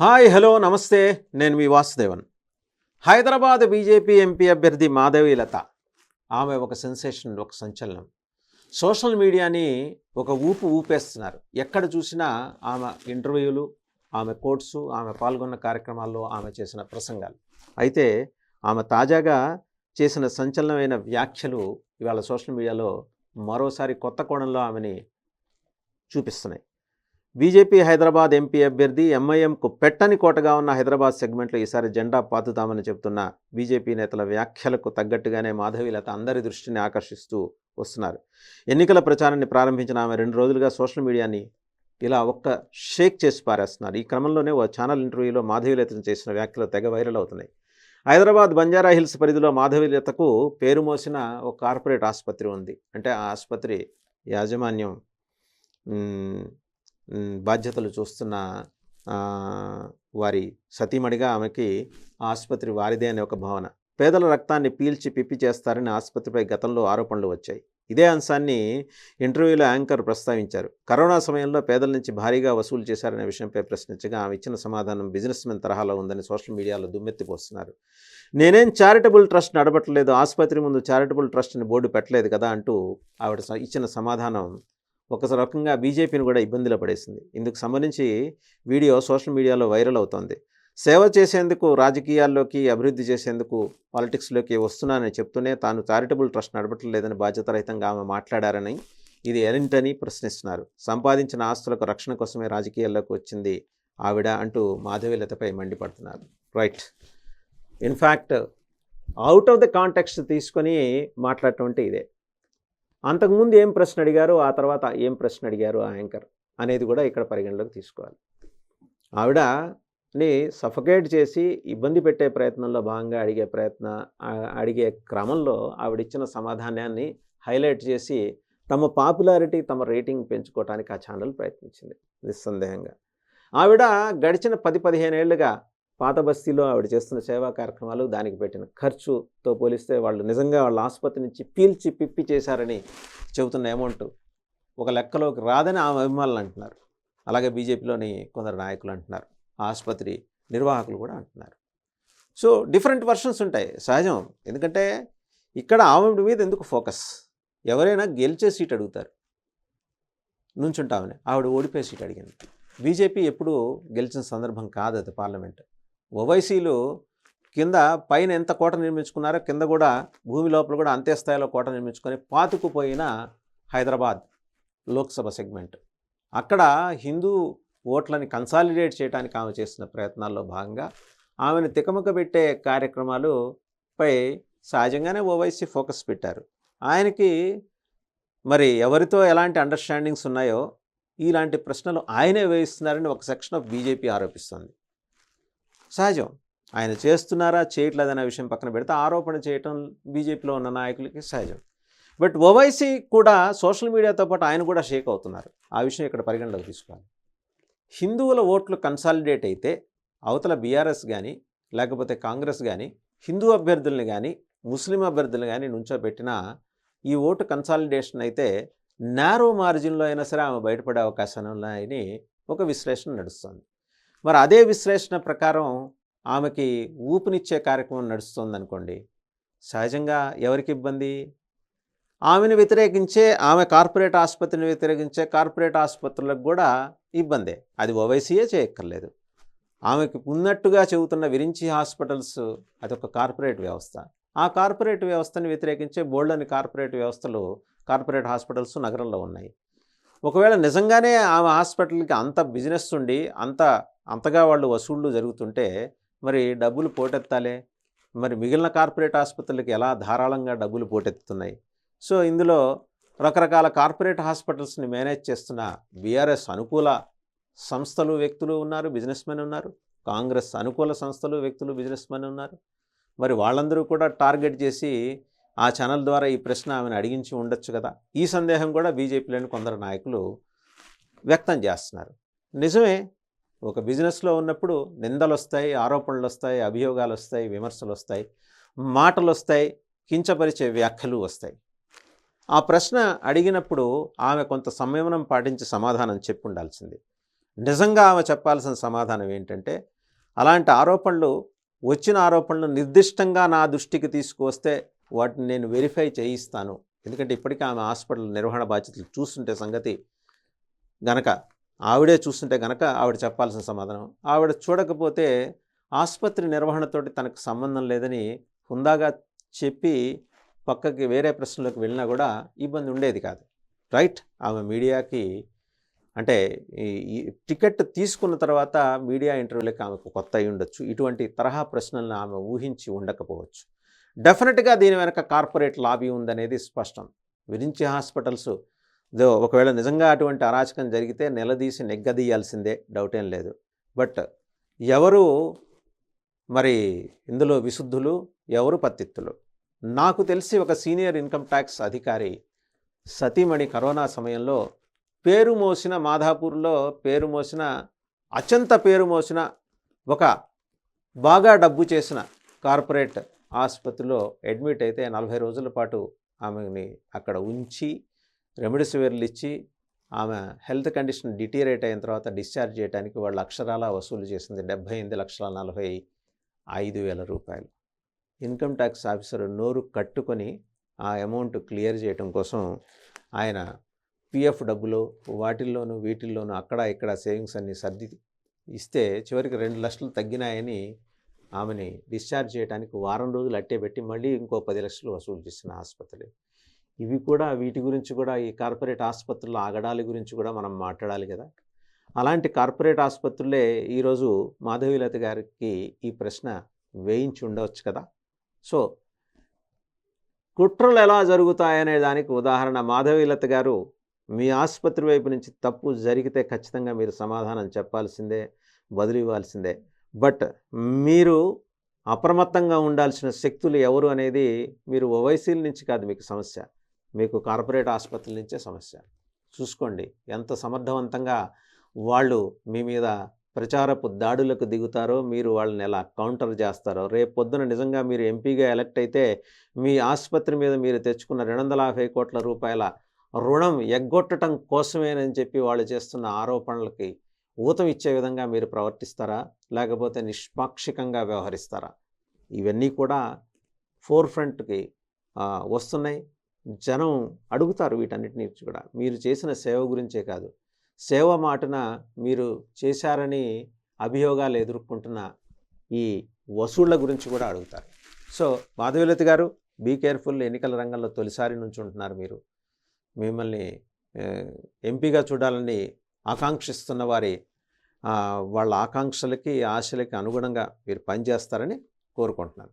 Hi hello నమస్తే. నేను మీ వాసుదేవన్. హైదరాబాద్ బీజేపీ ఎంపీ అభ్యర్థి మాధవీలత ఆమె ఒక సెన్సేషన్ ఒక సంచలనం. సోషల్ మీడియాని ఒక ఊపు ఊపేస్తున్నారు. ఎక్కడ చూసినా ఆమె ఇంటర్వ్యూలు ఆమె కోట్స్ ఆమె పాల్గొన్న కార్యక్రమాల్లో ఆమె చేసిన ప్రసంగాలు. అయితే ఆమె తాజాగా చేసిన సంచలనమైన వ్యాఖ్యలు ఇవాళ సోషల్ మీడియాలో మరోసారి కొత్త కోణంలో ఆమెని చూపిస్తున్నాయి. బీజేపీ హైదరాబాద్ ఎంపీ అభ్యర్థి ఎంఐఎంకు పెట్టని కోటగా ఉన్న హైదరాబాద్ సెగ్మెంట్లో ఈసారి జెండా పాతుతామని చెబుతున్న బీజేపీ నేతల వ్యాఖ్యలకు తగ్గట్టుగానే మాధవీలత అందరి దృష్టిని ఆకర్షిస్తూ వస్తున్నారు. ఎన్నికల ప్రచారాన్ని ప్రారంభించిన ఆమె రెండు రోజులుగా సోషల్ మీడియాని ఇలా ఒక్క షేక్ చేసి పారేస్తున్నారు. ఈ క్రమంలోనే ఓ ఛానల్ ఇంటర్వ్యూలో మాధవీలతను చేసిన వ్యాఖ్యలు తెగ వైరల్ అవుతున్నాయి. హైదరాబాద్ బంజారా హిల్స్ పరిధిలో మాధవీలతకు పేరు మోసిన ఒక కార్పొరేట్ ఆసుపత్రి ఉంది. అంటే ఆ ఆసుపత్రి యాజమాన్యం బాధ్యతలు చూస్తున్న వారి సతీమణిగా ఆమెకి ఆసుపత్రి వారిదే అనే ఒక భావన. పేదల రక్తాన్ని పీల్చి పిప్పి చేస్తారని ఆసుపత్రిపై గతంలో ఆరోపణలు వచ్చాయి. ఇదే అంశాన్ని ఇంటర్వ్యూలో యాంకర్ ప్రస్తావించారు. కరోనా సమయంలో పేదల నుంచి భారీగా వసూలు చేశారనే విషయంపై ప్రశ్నించగా ఆమె ఇచ్చిన సమాధానం బిజినెస్ మెన్ తరహాలో ఉందని సోషల్ మీడియాలో దుమ్మెత్తిపోస్తున్నారు నేనేం చారిటబుల్ ట్రస్ట్ నడపట్లేదు ఆసుపత్రి ముందు చారిటబుల్ ట్రస్ట్ని బోర్డు పెట్టలేదు కదా అంటూ ఆవిడ స- ఇచ్చిన సమాధానం ఒక రకంగా బీజేపీని కూడా ఇబ్బందిలో పడేసింది. ఇందుకు సంబంధించి వీడియో సోషల్ మీడియాలో వైరల్ అవుతోంది. సేవ చేసేందుకు రాజకీయాల్లోకి అభివృద్ధి చేసేందుకు పాలిటిక్స్లోకి వస్తున్నానని చెప్తూనే తాను చారిటబుల్ ట్రస్ట్ నడపట్లేదని బాధ్యతరహితంగా ఆమె మాట్లాడారని ఇది ఎరింటని ప్రశ్నిస్తున్నారు. సంపాదించిన ఆస్తులకు రక్షణ కోసమే రాజకీయాల్లోకి వచ్చింది ఆవిడ అంటూ మాధవీలతపై మండిపడుతున్నారు. Right. In fact out of the context తీసుకొని మాట్లాడటం అంటే ఇదే. అంతకుముందు ఏం ప్రశ్న అడిగారు ఆ తర్వాత ఏం ప్రశ్న అడిగారు ఆ యాంకర్ అనేది కూడా ఇక్కడ పరిగణలోకి తీసుకోవాలి. ఆవిడని సఫకేట్ చేసి ఇబ్బంది పెట్టే ప్రయత్నంలో భాగంగా అడిగే ప్రయత్న అడిగే క్రమంలో ఆవిడిచ్చిన సమాధానాన్ని హైలైట్ చేసి తమ పాపులారిటీ తమ రేటింగ్ పెంచుకోవడానికి ఆ ఛానల్ ప్రయత్నించింది నిస్సందేహంగా. ఆవిడ గడిచిన పది పదిహేను ఏళ్ళుగా పాత బస్తీలో ఆవిడ చేస్తున్న సేవా కార్యక్రమాలు దానికి పెట్టిన ఖర్చుతో పోలిస్తే వాళ్ళు నిజంగా వాళ్ళ ఆసుపత్రి నుంచి పీల్చి పిప్పి చేశారని చెబుతున్న అమౌంట్ ఒక లెక్కలోకి రాదని ఆమె అభిమానులు అంటున్నారు. అలాగే బీజేపీలోని కొందరు నాయకులు అంటున్నారు. ఆసుపత్రి నిర్వాహకులు కూడా అంటున్నారు. సో డిఫరెంట్ వర్షన్స్ ఉంటాయి. సహజం. ఎందుకంటే ఇక్కడ ఆమె మీద ఎందుకు ఫోకస్? ఎవరైనా గెలిచే సీట్ అడుగుతారు. నుంచుంటామని. ఆవిడ ఓడిపోయే సీట్ అడిగింది. బీజేపీ ఎప్పుడూ గెలిచిన సందర్భం కాదు అది పార్లమెంట్. ఓవైసీలు కింద పైన ఎంత కోట నిర్మించుకున్నారో కింద కూడా భూమి లోపల కూడా అంతే స్థాయిలో కోట నిర్మించుకొని పాతుకుపోయిన హైదరాబాద్ లోక్సభ సెగ్మెంట్. అక్కడ హిందూ ఓట్లని కన్సాలిడేట్ చేయడానికి ఆమె చేస్తున్న ప్రయత్నాల్లో భాగంగా ఆమెను తికమక పెట్టే కార్యక్రమాలుపై సహజంగానే ఓవైసీ ఫోకస్ పెట్టారు. ఆయనకి మరి ఎవరితో ఎలాంటి అండర్స్టాండింగ్స్ ఉన్నాయో ఇలాంటి ప్రశ్నలు ఆయనే వేయిస్తున్నారని ఒక సెక్షన్ ఆఫ్ బీజేపీ ఆరోపిస్తుంది. సహజం. ఆయన చేస్తున్నారా చేయట్లేదనే విషయం పక్కన పెడితే ఆరోపణ చేయటం బీజేపీలో ఉన్న నాయకులకి సహజం. బట్ ఓవైసీ కూడా సోషల్ మీడియాతో పాటు ఆయన కూడా షేక్ అవుతున్నారు. ఆ విషయం ఇక్కడ పరిగణలోకి తీసుకోవాలి. హిందువుల ఓట్లు కన్సాలిడేట్ అయితే అవతల బీఆర్ఎస్ కానీ లేకపోతే కాంగ్రెస్ కానీ హిందూ అభ్యర్థుల్ని కానీ ముస్లిం అభ్యర్థులు కానీ నుంచోబెట్టినా ఈ ఓటు కన్సాలిడేషన్ అయితే నేరో మార్జిన్లో అయినా సరే ఆమె బయటపడే అవకాశాలు ఉన్నాయని ఒక విశ్లేషణ నడుస్తుంది. మరి అదే విశ్లేషణ ప్రకారం ఆమెకి ఊపునిచ్చే కార్యక్రమం నడుస్తుంది అనుకోండి సహజంగా ఎవరికి ఇబ్బంది? ఆమెను వ్యతిరేకించే ఆమె కార్పొరేట్ ఆసుపత్రిని వ్యతిరేకించే కార్పొరేట్ ఆసుపత్రులకు కూడా ఇబ్బందే. అది ఓవైసీయే చేయక్కర్లేదు. ఆమెకు ఉన్నట్టుగా చెబుతున్న విరించి హాస్పిటల్స్ అదొక కార్పొరేట్ వ్యవస్థ. ఆ కార్పొరేట్ వ్యవస్థని వ్యతిరేకించే బోల్డని కార్పొరేట్ వ్యవస్థలు కార్పొరేట్ హాస్పిటల్స్ నగరంలో ఉన్నాయి. ఒకవేళ నిజంగానే ఆమె హాస్పిటల్కి అంత బిజినెస్ ఉండి అంత అంతగా వాళ్ళు వసూళ్ళు జరుగుతుంటే మరి డబ్బులు పోటెత్తాలే? మరి మిగిలిన కార్పొరేట్ ఆసుపత్రులకి ఎలా ధారాళంగా డబ్బులు పోటెత్తుతున్నాయి? సో ఇందులో రకరకాల కార్పొరేట్ హాస్పిటల్స్ని మేనేజ్ చేస్తున్న బీఆర్ఎస్ అనుకూల సంస్థలు వ్యక్తులు ఉన్నారు బిజినెస్ మెన్ ఉన్నారు. కాంగ్రెస్ అనుకూల సంస్థలు వ్యక్తులు బిజినెస్ మెన్ ఉన్నారు. మరి వాళ్ళందరూ కూడా టార్గెట్ చేసి ఆ ఛానల్ ద్వారా ఈ ప్రశ్న ఆమెను అడిగించి ఉండొచ్చు కదా? ఈ సందేహం కూడా బీజేపీలోని కొందరు నాయకులు వ్యక్తం చేస్తున్నారు. నిజమే ఒక బిజినెస్లో ఉన్నప్పుడు నిందలు వస్తాయి ఆరోపణలు వస్తాయి అభియోగాలు వస్తాయి విమర్శలు వస్తాయి మాటలు వస్తాయి కించపరిచే వ్యాఖ్యలు వస్తాయి. ఆ ప్రశ్న అడిగినప్పుడు ఆమె కొంత సంయమనం పాటించి సమాధానం చెప్పి ఉండాల్సింది నిజంగా ఆమె చెప్పాల్సిన సమాధానం ఏంటంటే అలాంటి ఆరోపణలు వచ్చిన ఆరోపణలు నిర్దిష్టంగా నా దృష్టికి తీసుకువస్తే వాటిని నేను వెరిఫై చేయిస్తాను. ఎందుకంటే ఇప్పటికీ ఆమె హాస్పిటల్ నిర్వహణ బాధ్యతలు చూస్తుంటే సంగతి గనక ఆవిడే చూస్తుంటే గనక ఆవిడ చెప్పాల్సిన సమాధానం. ఆవిడ చూడకపోతే ఆసుపత్రి నిర్వహణతోటి తనకు సంబంధం లేదని హుందాగా చెప్పి పక్కకి వేరే ప్రశ్నలోకి వెళ్ళినా కూడా ఇబ్బంది ఉండేది కాదు. రైట్? ఆమె మీడియాకి అంటే ఈ టికెట్ తీసుకున్న తర్వాత మీడియా ఇంటర్వ్యూలకి ఆమెకు కొత్త అయి ఉండొచ్చు. ఇటువంటి తరహా ప్రశ్నలను ఆమె ఊహించి ఉండకపోవచ్చు. డెఫినెట్గా దీని వెనక కార్పొరేట్ లాబీ ఉందనేది స్పష్టం. విరించి హాస్పిటల్స్ దో ఒకవేళ నిజంగా అటువంటి అరాచకం జరిగితే నిలదీసి నెగ్గదీయాల్సిందే డౌట్ ఏం లేదు. బట్ ఎవరు మరి ఇందులో విశుద్ధులు ఎవరు పత్తిత్తులు? నాకు తెలిసి ఒక సీనియర్ ఇన్కమ్ ట్యాక్స్ అధికారి సతీమణి కరోనా సమయంలో పేరు మోసిన మాధాపూర్లో పేరు మోసిన అత్యంత పేరు మోసిన ఒక బాగా డబ్బు చేసిన కార్పొరేట్ ఆసుపత్రిలో అడ్మిట్ అయితే నలభై రోజుల పాటు ఆమెని అక్కడ ఉంచి రెమెడిసివిర్లు ఇచ్చి ఆమె హెల్త్ కండిషన్ డిటీరేట్ అయిన తర్వాత డిశ్చార్జ్ చేయడానికి వాళ్ళు అక్షరాల వసూలు చేసింది డెబ్భై ఎనిమిది లక్షల నలభై ఐదు వేల రూపాయలు. ఇన్కమ్ ట్యాక్స్ ఆఫీసర్ నోరు కట్టుకొని ఆ అమౌంట్ క్లియర్ చేయడం కోసం ఆయన పిఎఫ్ డబ్బులు వాటిల్లోనూ వీటిల్లోనూ అక్కడ ఇక్కడ సేవింగ్స్ అన్ని సర్ది ఇస్తే చివరికి రెండు లక్షలు తగ్గినాయని ఆమెని డిశ్చార్జ్ చేయడానికి వారం రోజులు అట్టే పెట్టి మళ్ళీ ఇంకో పది లక్షలు వసూలు చేసిన ఆసుపత్రి. ఇవి కూడా వీటి గురించి కూడా ఈ కార్పొరేట్ ఆసుపత్రుల ఆగడాలి గురించి కూడా మనం మాట్లాడాలి కదా. అలాంటి కార్పొరేట్ ఆసుపత్రులే ఈరోజు మాధవీలత గారికి ఈ ప్రశ్న వేయించి ఉండవచ్చు కదా. సో కుట్రలు ఎలా జరుగుతాయనే దానికి ఉదాహరణ మాధవీలత గారు మీ ఆసుపత్రి వైపు నుంచి తప్పు జరిగితే ఖచ్చితంగా మీరు సమాధానం చెప్పాల్సిందే బదులు ఇవ్వాల్సిందే బట్ మీరు అప్రమత్తంగా ఉండాల్సిన శక్తులు ఎవరు అనేది మీరు ఓవైసీల నుంచి కాదు మీకు సమస్య. మీకు కార్పొరేట్ ఆసుపత్రుల నుంచే సమస్య. చూసుకోండి ఎంత సమర్థవంతంగా వాళ్ళు మీ మీద ప్రచారపు దాడులకు దిగుతారో మీరు వాళ్ళని ఎలా కౌంటర్ చేస్తారో రేపు పొద్దున నిజంగా మీరు ఎంపీగా ఎలక్ట్ అయితే మీ ఆసుపత్రి మీద మీరు తెచ్చుకున్న రెండు వందల యాభై కోట్ల రూపాయల రుణం ఎగ్గొట్టడం కోసమేనని చెప్పి వాళ్ళు చేస్తున్న ఆరోపణలకి ఊతం ఇచ్చే విధంగా మీరు ప్రవర్తిస్తారా? లేకపోతే నిష్పాక్షికంగా వ్యవహరిస్తారా? ఇవన్నీ కూడా ఫోర్ ఫ్రంట్కి వస్తున్నాయి. జనం అడుగుతారు వీటన్నిటిని కూడా. మీరు చేసిన సేవ గురించే కాదు. సేవ మాటన మీరు చేశారని అభియోగాలు ఎదుర్కొంటున్న ఈ వసూళ్ళ గురించి కూడా అడుగుతారు. సో మాధవీలతి గారు బీ కేర్ఫుల్ ఎన్నికల రంగంలో తొలిసారి నుంచి ఉంటున్నారు మీరు. మిమ్మల్ని ఎంపీగా చూడాలని ఆకాంక్షిస్తున్న వారి వాళ్ళ ఆకాంక్షలకి ఆశలకి అనుగుణంగా మీరు పనిచేస్తారని కోరుకుంటున్నాను.